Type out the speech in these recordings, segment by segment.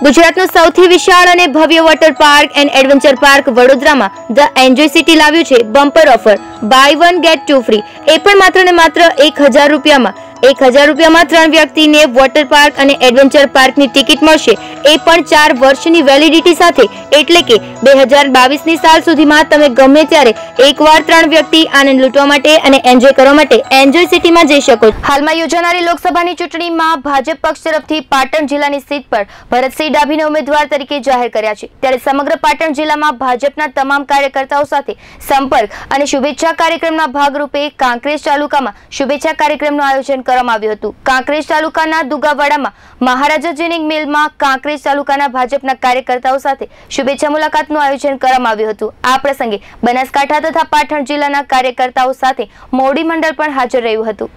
ગુજરાતનું સૌથી વિશાળ અને ભવ્ય water park and adventure park વડોદરામાં ધ એન્જોય સિટી લાવ્યું છે bumper offer buy one get two free એ પણ માત્ર ને માત્ર એક હજાર રૂપિયામાં. એક હજાર રૂપિયામાં ત્રણ વ્યક્તિને વોટર પાર્ક અને એડવેન્ચર પાર્કની ટિકિટ મળશે. એ પણ ચાર વર્ષની વેલિડિટી સાથે. એટલે કે બે હજાર બાવીસની સાલ સુધીમાં તમે ગમે ત્યારે એકવાર ત્રણ વ્યક્તિ આનંદ લૂંટવા માટે અને એન્જોય કરવા માટે એન્જોય સિટીમાં જઈ શકો હાલમાં યોજાનારી લોકસભાની ચૂંટણીમાં ભાજપ પક્ષ તરફથી પાટણ જિલ્લાની સીટ પર ભરતસિંહ ડાભીને ઉમેદવાર તરીકે જાહેર કર્યા છે. ત્યારે સમગ્ર પાટણ જિલ્લામાં ભાજપના તમામ કાર્યકર્તાઓ સાથે સંપર્ક અને શુભેચ્છા કાર્યક્રમના ભાગરૂપે કાંકરેજ તાલુકામાં શુભેચ્છા કાર્યક્રમનું આયોજન કરવામાં આવ્યું હતું. કાંકરેજ તાલુકાના દુગાવાડામાં મહારાજા જીનિંગ મિલમાં કાંકરેજ તાલુકાના ભાજપના કાર્યકર્તાઓ સાથે શુભેચ્છા મુલાકાતનું આયોજન કરવામાં આવ્યું હતું. આ પ્રસંગે બનાસકાંઠા તથા પાટણ જિલ્લાના કાર્યકર્તાઓ સાથે મોડી મંડળ પણ હાજર રહ્યું હતું.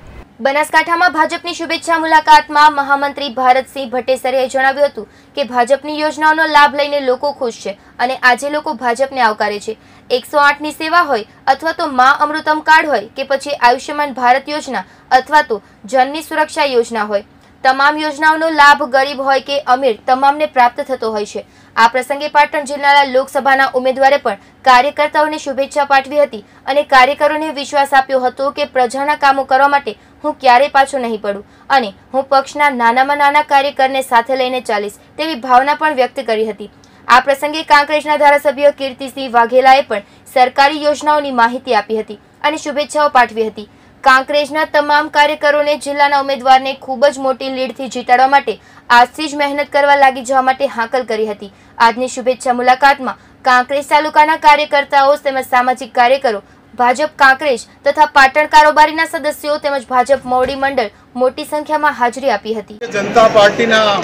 બનાસકાંઠામાં ભાજપની શુભેચ્છા મુલાકાતમાં મહામંત્રી ભારતસિંહ ભટ્ટેસરીએ જણાવ્યું હતું કે ભાજપની યોજનાઓનો લાભ લઈને લોકો ખુશ છે અને આજે લોકો ભાજપને આવકારે છે. એકસો આઠની સેવા હોય અથવા તો મા અમૃતમ કાર્ડ હોય કે પછી આયુષ્યમાન ભારત યોજના અથવા તો જનની સુરક્ષા યોજના હોય. તમામ યોજનાઓનો લાભ ગરીબ હોય કે અમીર, તમામને પ્રાપ્ત થતો હોય છે. આ પ્રસંગે પાટણ જિલ્લાના લોકસભાના ઉમેદવારે પણ કાર્યકર્તાઓને શુભેચ્છા પાઠવી હતી અને કાર્યકરોને વિશ્વાસ આપ્યો હતો કે પ્રજાના કામો કરવા માટે હું ક્યારે પાછો નહીં પડું અને હું પક્ષના નાનામાં નાના કાર્યકરને સાથે લઈને ચાલીશ તેવી ભાવના પણ વ્યક્ત કરી હતી. આ પ્રસંગે કાંકરેજના ધારાસભ્ય કીર્તિસિંહ વાઘેલાએ પણ સરકારી યોજનાઓની માહિતી આપી હતી અને શુભેચ્છાઓ પાઠવી હતી. કાંકરેજના તમામ કાર્યકરોને જિલ્લાના ઉમેદવારને ખૂબ જ મોટી લીડથી જીતાડવા માટે આજથી જ મહેનત કરવા લાગી જવા માટે હાકલ કરી હતી. આજની શુભેચ્છા મુલાકાતમાં કાંકરેજ તાલુકાના કાર્યકર્તાઓ તેમજ સામાજિક કાર્યકરો ભાજપ કાંકરેજ તથા પાટણ કારોબારીના સદસ્યો તેમજ ભાજપ મોવડી મંડળ મોટી સંખ્યામાં હાજરી આપી હતી. જનતા પાર્ટીના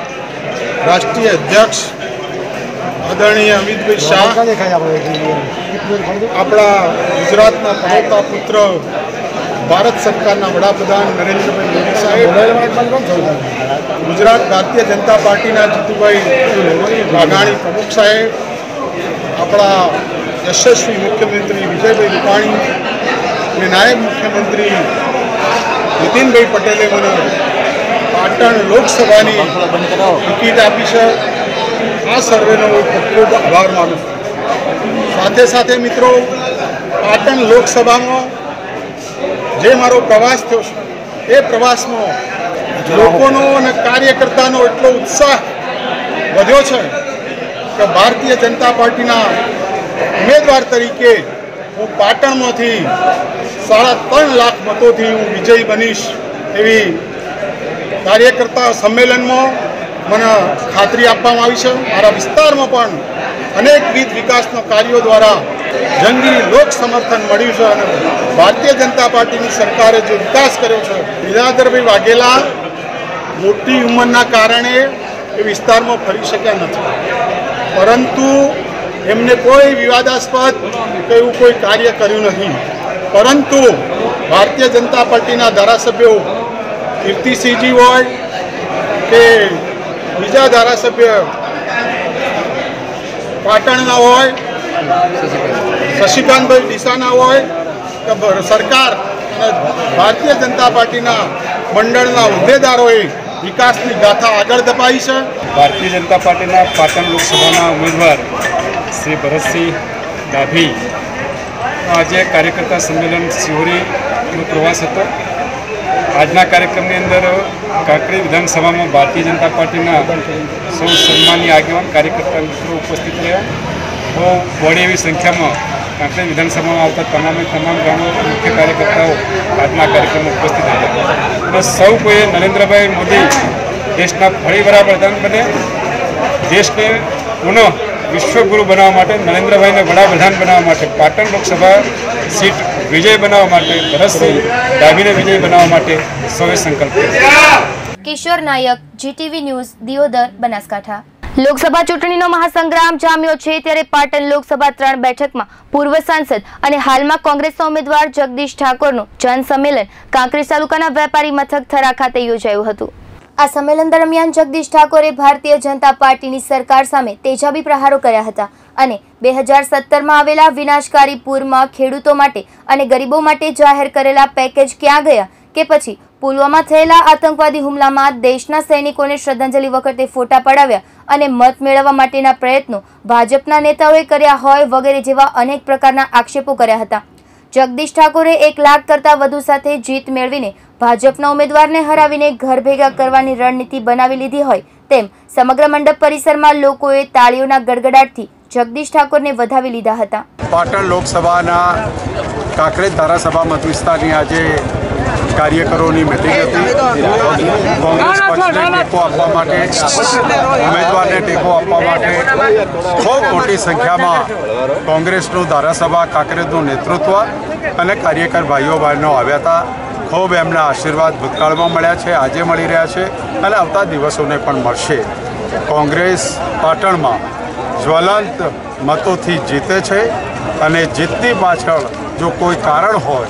રાષ્ટ્રીય અધ્યક્ષ આદરણીય અમિતભાઈ શાહ આપણા ગુજરાતના પનોતા પુત્ર ભારત સરકારના વડાપ્રધાન નરેન્દ્રભાઈ મોદી સાહેબ, ગુજરાત ભારતીય જનતા પાર્ટીના જીતુભાઈ વાઘાણી પ્રમુખ સાહેબ, આપણા યશસ્વી મુખ્યમંત્રી વિજયભાઈ રૂપાણી અને નાયબ મુખ્યમંત્રી નીતિનભાઈ પટેલે મને પાટણ લોકસભાની ટિકિટ આપી છે. આ સર્વેનો ખૂબ ખૂબ આભાર માનું સાથે સાથે મિત્રો, પાટણ લોકસભામાં જે મારો પ્રવાસ થયો છે, એ પ્રવાસનો લોકોનો અને કાર્યકર્તાનો એટલો ઉત્સાહ વધ્યો છે કે ભારતીય જનતા પાર્ટીના ઉમેદવાર તરીકે હું પાટણમાંથી સાડા ત્રણ લાખ મતોથી હું વિજયી બનીશ એવી કાર્યકર્તા સંમેલનમાં મને ખાતરી આપવામાં આવી છે. મારા વિસ્તારમાં પણ અનેકવિધ વિકાસના કાર્યો દ્વારા જંગી લોક સમર્થન મળ્યું છે અને ભારતીય જનતા પાર્ટીની સરકારે જે વિકાસ કર્યો છે લીલાધરભાઈ વાઘેલા મોટી ઉંમરના કારણે એ વિસ્તારમાં ફરી શક્યા નથી. પરંતુ એમને કોઈ વિવાદાસ્પદ કે એવું કોઈ કાર્ય કર્યું નથી પરંતુ ભારતીય જનતા પાર્ટીના ધારાસભ્યો કીર્તિસિંહજી હોય કે બીજા ધારાસભ્ય પાટણના હોય શશિકાંતભાઈ ડીસાના હોય કે સરકાર અને ભારતીય જનતા પાર્ટીના મંડળના હોદ્દેદારોએ વિકાસની ગાથા આગળ ધપાઈ છે. ભારતીય જનતા પાર્ટીના પાટણ લોકસભાના ઉમેદવાર શ્રી ભરતસિંહ ડાભી આજે કાર્યકર્તા સંમેલન શિહોરીનો પ્રવાસ હતો. આજના કાર્યક્રમની અંદર કાંકરી વિધાનસભામાં ભારતીય જનતા પાર્ટીના સૌ સન્માનીય આગેવાન કાર્યકર્તા મિત્રો ઉપસ્થિત રહ્યા. બહુ બહોળી એવી સંખ્યામાં કાંકરી વિધાનસભામાં આવતા તમામે તમામ ગામો મુખ્ય કાર્યકર્તાઓ આજના કાર્યક્રમમાં ઉપસ્થિત હતા અને સૌ કોઈએ નરેન્દ્રભાઈ મોદી દેશના ફરી વડાપ્રધાન બને, દેશને પુનઃ વિશ્વગુરુ બનાવવા માટે, નરેન્દ્રભાઈને વડાપ્રધાન બનાવવા માટે, પાટણ લોકસભા સીટ વિજય બનાવવા માટે, ભરતસિંહ ડાભીને વિજય બનાવવા માટે સૌએ સંકલ્પ કિશોર નાયક, જીટીવી ન્યૂઝ, દિયોદર, બનાસકાંઠા. લોકસભા ચૂંટણીનો મહાસંગ્રામ જામ્યો છે ત્યારે પાટણ લોકસભા ત્રણ બેઠકમાં પૂર્વ સાંસદ અને હાલમાં કોંગ્રેસના ઉમેદવાર જગદીશ ઠાકોરનું જનસંમેલન કાંકરેજ તાલુકાના વેપારી મથક થરા ખાતે યોજાયું હતું. આ સંમેલન દરમિયાન જગદીશ ઠાકોરે ભારતીય જનતા પાર્ટીની સરકાર સામે તેજાબી પ્રહારો કર્યા હતા અને બે હજાર સત્તરમાં આવેલા વિનાશકારી પૂરમાં ખેડૂતો માટે અને ગરીબો માટે જાહેર કરેલા પેકેજ ક્યાં ગયા કે પછી પુલવામા થયેલા આતંકવાદી હુમલામાં દેશના સૈનિકોને શ્રદ્ધાંજલિ વખતે ફોટા પડાવ્યા અને મત મેળવવા માટેના પ્રયત્નો ભાજપના નેતાઓએ કર્યા હોય વગેરે જેવા અનેક પ્રકારના આક્ષેપો કર્યા હતા. જગદીશ ઠાકોરે એક લાખ કરતાં વધુ સાથે જીત મેળવીને ભાજપના ઉમેદવારને હરાવીને ઘર ભેગા કરવાની રણનીતિ બનાવી લીધી હોય તેમ સમગ્ર મંડપ પરિસરમાં લોકોએ તાળીઓના ગડગડાટથી જગદીશ ઠાકોરને વધાવી લીધા હતા. પાટણ લોકસભાના કાંકરેજ ધારાસભા મત આજે કાર્યકરોની મિટિંગ હતી. કોંગ્રેસ પક્ષને ટેકો આપવા માટે ઉમેદવારને ટેકો આપવા માટે ખૂબ મોટી સંખ્યામાં કોંગ્રેસનું ધારાસભા કાંકરેજનું નેતૃત્વ અને કાર્યકર ભાઈઓ બહેનો આવ્યા હતા. ખૂબ એમના આશીર્વાદ ભૂતકાળમાં મળ્યા છે આજે મળી રહ્યા છે અને આવતા દિવસોને પણ મળશે. કોંગ્રેસ પાટણમાં જ્વલંત મતોથી જીતે છે અને જીતની પાછળ જો કોઈ કારણ હોય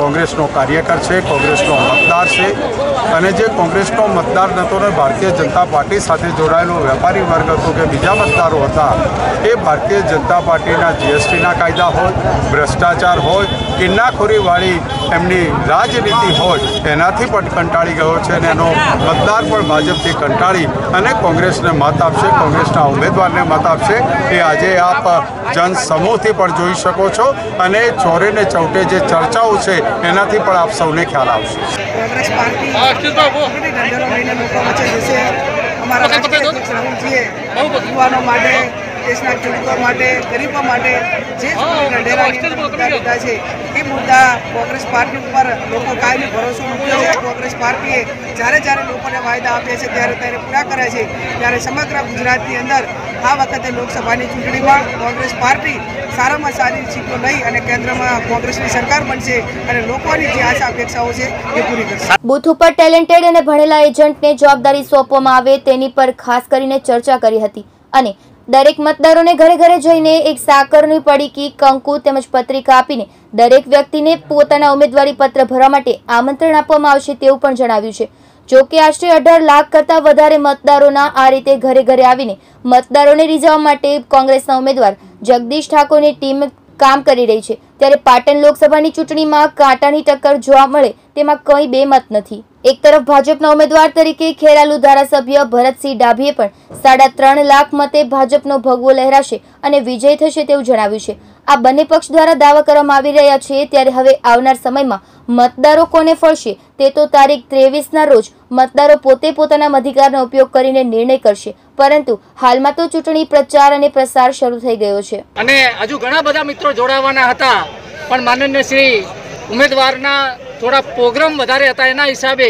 કોંગ્રેસનો કાર્યકર છે, કોંગ્રેસનો મતદાર છે અને જે કોંગ્રેસનો મતદાર નહોતો ને ભારતીય જનતા પાર્ટી સાથે જોડાયેલો વેપારી વર્ગ હતો કે બીજા મતદારો હતા, એ ભારતીય જનતા પાર્ટીના જીએસટીના કાયદા હોય, ભ્રષ્ટાચાર હોય કિન્નાખોરીવાળી એમની રાજનીતિ હોય, એનાથી પણ કંટાળી ગયો છે અને એનો મતદાર પણ ભાજપથી કંટાળી અને કોંગ્રેસને મત આપશે, કોંગ્રેસના ઉમેદવારને મત આપશે, એ આજે આપ જનસમૂહથી પણ જોઈ શકો છો અને ચોરે ને ચૌટે જે ચર્ચાઓ છે એનાથી પણ આપ સૌને ખ્યાલ આવશે. કોંગ્રેસ પાર્ટી લોકો વચ્ચે જશે. અમારા રાષ્ટ્રીય અધ્યક્ષ રાહુલજીએ યુવાનો માટે દેશના ખેડૂતો માટે ગરીબો માટે જે મુદ્દા છે એ મુદ્દા કોંગ્રેસ પાર્ટી ઉપર લોકો કાયમી ભરોસો મૂક્યો છે. કોંગ્રેસ પાર્ટીએ જ્યારે જ્યારે લોકોને વાયદા આપ્યા છે ત્યારે ત્યારે પૂરા કર્યા છે. ત્યારે સમગ્ર ગુજરાતની અંદર આ વખતે લોકસભાની ચૂંટણીમાં કોંગ્રેસ પાર્ટી સારામાં સારી સીટો લઈ અને કેન્દ્રમાં કોંગ્રેસની સરકાર બનશે અને લોકોની જે આશા અપેક્ષાઓ છે એ પૂરી કરશે. બુથ ઉપર ટેલેન્ટેડ અને ભણેલા એજન્ટને જવાબદારી સોંપવામાં આવે તેની પર ખાસ કરીને ચર્ચા કરી હતી. અને દરેક મતદારોને ઘરે ઘરે જઈને એક સાકરની પડીકી કંકુ તેમજ પત્રિકા આપીને દરેક વ્યક્તિને પોતાના ઉમેદવારી પત્ર ભરવા માટે આમંત્રણ આપવામાં આવશે તેવું પણ જણાવ્યું છે. જો કે આશરે અઢાર લાખ કરતાં વધારે મતદારોના આ રીતે ઘરે ઘરે આવીને મતદારોને રીઝવવા માટે કોંગ્રેસના ઉમેદવાર જગદીશ ઠાકોરની ટીમ કામ કરી રહી છે. ત્યારે પાટણ લોકસભાની ચૂંટણીમાં કાંટાની ટક્કર જોવા મળે તેમાં કંઈ બે મત નથી. એક તરફ ભાજપના ઉમેદવાર તરીકે ખેરાલુ ધારાસભ્ય ભરતસિંહ ડાભીએ પણ સાડા ત્રણ લાખ મતે ભાજપનો ભગવો લહેરાશે અને વિજય થશે તેવું જણાવ્યું છે. આ બંને પક્ષ દ્વારા દાવા કરવામાં આવી રહ્યા છે ત્યારે હવે આવનાર સમયમાં મતદારો કોને ફળશે તે તો તારીખ ત્રેવીસના રોજ મતદારો પોતે પોતાના અધિકારનો ઉપયોગ કરીને નિર્ણય કરશે. પરંતુ હાલમાં તો ચૂંટણી પ્રચાર અને પ્રસાર શરૂ થઈ ગયો છે. અને હજુ ઘણા બધા મિત્રો જોડાવાના હતા. પણ માનન્ય શ્રી ઉમેદવારના થોડા પ્રોગ્રામ વધારે હતા એના હિસાબે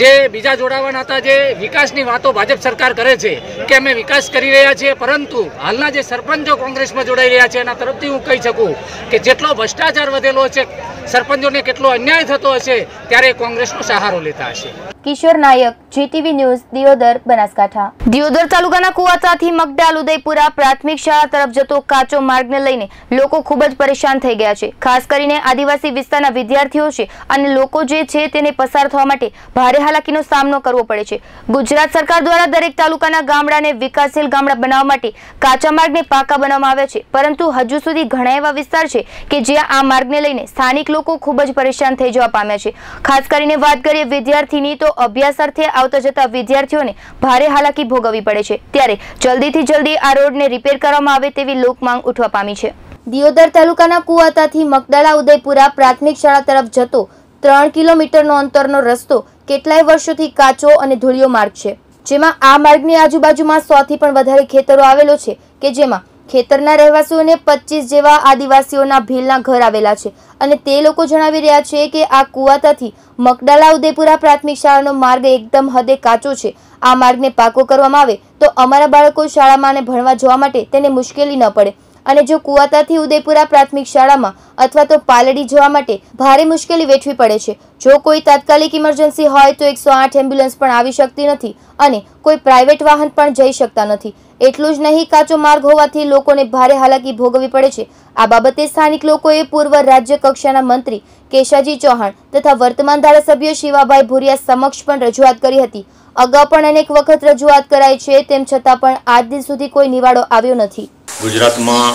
જે બીજા જોડાવાના હતા, જે વિકાસની વાતો ભાજપ સરકાર કરે છે, કે અમે વિકાસ કરી રહ્યા છીએ, પરંતુ હાલના જે સરપંચો કોંગ્રેસમાં જોડાઈ રહ્યા છે, એના તરફથી હું કહી શકું કે જેટલો ભ્રષ્ટાચાર વધેલો છે સરપંચોને કેટલો અન્યાય થતો હશે, ત્યારે કોંગ્રેસનો સહારો લેતા હશે. Kishor Nayak, GTV news, Deodar, Banaskantha. Deodar તાલુકાના કુવાતાથી મગડાલ, ઉદયપુરા પ્રાથમિક શાળા તરફ જતો કાચો માર્ગને લઈને લોકો ખૂબ જ પરેશાન થઈ ગયા છે. ખાસ કરીને આદિવાસી વિસ્તારના વિદ્યાર્થીઓ છે અને લોકો જે છે તેને પસાર થવા માટે ભારે હાલાકીનો સામનો કરવો પડે છે. ગુજરાત સરકાર દ્વારા દરેક તાલુકાના ગામડાને વિકાસશીલ ગામડા બનાવવા માટે કાચા માર્ગને પાકા બનાવવામાં આવ્યા છે. પરંતુ હજુ સુધી ઘણા એવા વિસ્તાર છે કે જ્યાં આ માર્ગને લઈને સ્થાનિક લોકો ખૂબ જ પરેશાન થઈ જવા પામ્યા છે. ખાસ કરીને વાત કરીએ વિદ્યાર્થીની, તો અભ્યાસ અર્થે આવતા જતા વિદ્યાર્થીઓને ભારે હાલાકી ભોગવવી પડે છે. ત્યારે જલ્દીથી જલ્દી આ રોડને રિપેર કરવામાં આવે તેવી લોકમાંગ ઉઠવા પામી છે. દિયોદર તાલુકાના કુવાતાથી મગદળા ઉદયપુરા પ્રાથમિક શાળા તરફ જતો ત્રણ કિલોમીટરનો અંતરનો રસ્તો કેટલાય વર્ષોથી કાચો અને ધૂળિયો માર્ગ છે. જેમાં આ માર્ગની આજુબાજુમાં સોથી પણ વધારે ખેતરો આવેલો છે કે જેમાં ખેતરના રહેવાસીઓને પચીસ જેવા આદિવાસીઓના ભીલના ઘર આવેલા છે. અને તે લોકો જણાવી રહ્યા છે કે આ કુવાતાથી મકડાલા ઉદયપુરા પ્રાથમિક શાળાનો માર્ગ એકદમ હદે કાચો છે. આ માર્ગને પાકો કરવામાં આવે તો અમારા બાળકો શાળામાં અને ભણવા જવા માટે તેને મુશ્કેલી ન પડે. અને જો કુવાતાથી ઉદયપુરા પ્રાથમિક શાળામાં અથવા તો પાલડી જવા માટે ભારે મુશ્કેલી વેઠવી પડે છે. જો કોઈ તાત્કાલિક ઇમરજન્સી હોય તો એકસો આઠ એમ્બ્યુલન્સ પણ આવી શકતી નથી અને કોઈ પ્રાઇવેટ વાહન પણ જઈ શકતા નથી. એટલું જ નહીં, કાચો માર્ગ હોવાથી લોકોને ભારે હાલાકી ભોગવવી પડે છે. આ બાબતે સ્થાનિક લોકોએ પૂર્વ રાજ્ય કક્ષાના મંત્રી કેશાજી ચૌહાણ તથા વર્તમાન ધારાસભ્ય શિવાભાઈ ભુરિયા સમક્ષ પણ રજૂઆત કરી હતી. અગાઉ પણ અનેક વખત રજૂઆત કરાઈ છે, તેમ છતાં પણ આજ દિન સુધી કોઈ નિવાડો આવ્યો નથી. ગુજરાતમાં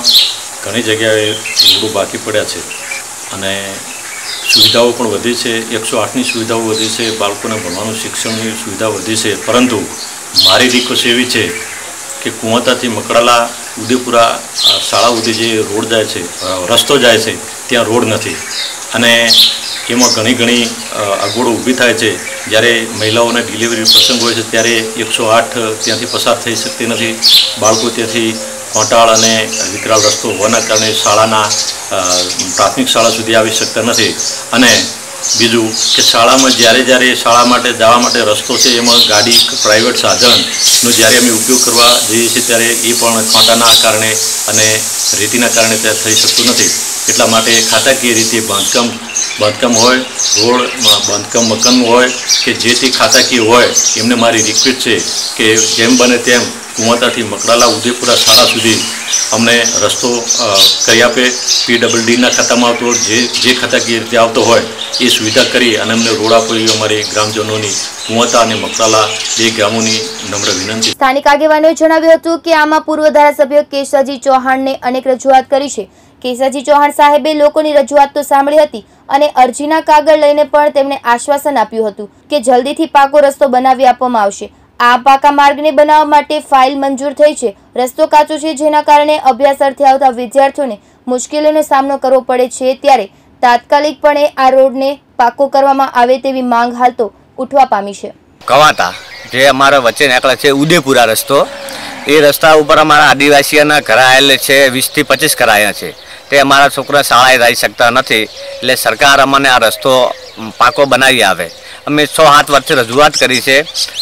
ઘણી જગ્યાએ રોડો બાકી પડ્યા છે અને સુવિધાઓ પણ વધી છે. એકસો આઠની સુવિધાઓ વધી છે. બાળકોને ભણવાનું શિક્ષણની સુવિધા વધી છે. પરંતુ મારી રિક્વેસ્ટ એવી છે કે કુંવતાથી મકડાલા ઉદેપુરા શાળા સુધી જે રોડ જાય છે રસ્તો જાય છે, ત્યાં રોડ નથી. અને એમાં ઘણી ઘણી અગવડો ઊભી થાય છે. જ્યારે મહિલાઓને ડિલિવરી પ્રસંગ હોય છે, ત્યારે એકસો આઠ ત્યાંથી પસાર થઈ શકતી નથી. બાળકો ત્યાંથી કોંટાળ અને વિકરાળ રસ્તો હોવાના કારણે શાળાના પ્રાથમિક શાળા સુધી આવી શકતા નથી. અને બીજું કે શાળામાં જ્યારે જ્યારે શાળા માટે, જવા માટે રસ્તો છે, એમાં ગાડી પ્રાઇવેટ સાધનનો જ્યારે અમે ઉપયોગ કરવા જઈએ છીએ, ત્યારે એ પણ કાંટાના કારણે અને રેતીના કારણે ત્યાં થઈ શકતું નથી. એટલા માટે ખાતાકીય રીતે બાંધકામ બાંધકામ હોય, રોડ બાંધકામ મકાન હોય, કે જે તે ખાતાકીય હોય, એમને મારી રિક્વેસ્ટ છે કે જેમ બને તેમ કુંવતાથી મકડાલા ઉદયપુરા શાળા સુધી અમને રસ્તો કરી આપે. પીડબ્લ્યુડીના ખાતામાં આવતો જે જે ખાતાકીય રીતે આવતો હોય એ સુવિધા કરી અને અમને રોડ આપો અમારી ગ્રામજનોની કુંવતા અને મકડાલા બે ગામોની નમ્ર વિનંતી. સ્થાનિક આગેવાનોએ જણાવ્યું હતું કે આમાં પૂર્વ ધારાસભ્ય કેશાજી ચૌહાણને અનેક રજૂઆત કરી છે. કેશાજી ચૌહાણ સાહેબે લોકોની રજૂઆત તો સાંભળી હતી અને અરજીના કાગળ લઈને પણ તેમણે આશ્વાસન આપ્યું હતું કે જલ્દીથી પાકો રસ્તો બનાવી આપવામાં આવશે. આ પાકા માર્ગને બનાવવા માટે ફાઇલ મંજૂર થઈ છે. રસ્તો કાચો છે જેના કારણે અભ્યાસ અર્થે આવતા વિદ્યાર્થીઓને મુશ્કેલીઓનો સામનો કરવો પડે છે ત્યારે તાત્કાલિકપણે આ રોડને પાકો કરવામાં આવે તેવી માંગ હાલ તો ઉઠવા પામી છે. કવાતા જે અમારા વચ્ચે નીકળે છે ઉદેપુરા રસ્તો. એ રસ્તા ઉપર અમારા આદિવાસીઓના ઘર આવેલ છે વીસથી પચીસ ઘર આવ્યા છે. તે અમારા છોકરા શાળાએ રહી શકતા નથી એટલે સરકાર અમને આ રસ્તો પાકો બનાવી આવે અમે છ સાત વર્ષથી રજૂઆત કરી છે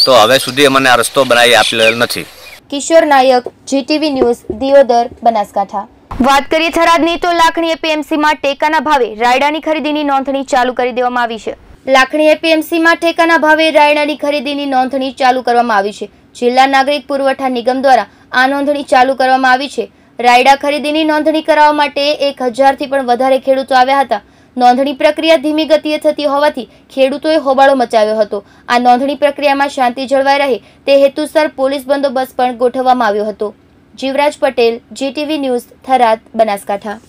તો હવે સુધી અમને આ રસ્તો બનાવી આપેલો નથી. Kishor Nayak GTV news Deodar Banaskantha. વાત કરીએ થરાદની તો લાખણી એપીએમસીમાં ટેકાના ભાવે રાયડાની ખરીદીની નોંધણી ચાલુ કરી દેવામાં આવી છે. લાખણી એપીએમસીમાં ટેકાના ભાવે રાયડાની ખરીદીની નોંધણી ચાલુ કરવામાં આવી છે. જિલ્લા નાગરિક પુરવઠા નિગમ દ્વારા આ નોંધણી ચાલુ કરવામાં આવી છે. રાયડા ખરીદીની નોંધણી કરાવવા માટે એક હજારથી પણ વધારે ખેડૂતો આવ્યા હતા. નોંધણી પ્રક્રિયા ધીમી ગતિએ થતી હોવાથી ખેડૂતોએ હોબાળો મચાવ્યો હતો. આ નોંધણી પ્રક્રિયામાં શાંતિ જળવાઈ રહે તે હેતુસર પોલીસ બંદોબસ્ત પણ ગોઠવવામાં આવ્યો હતો. Jivraj Patel, GTV news, Tharad, Banaskantha.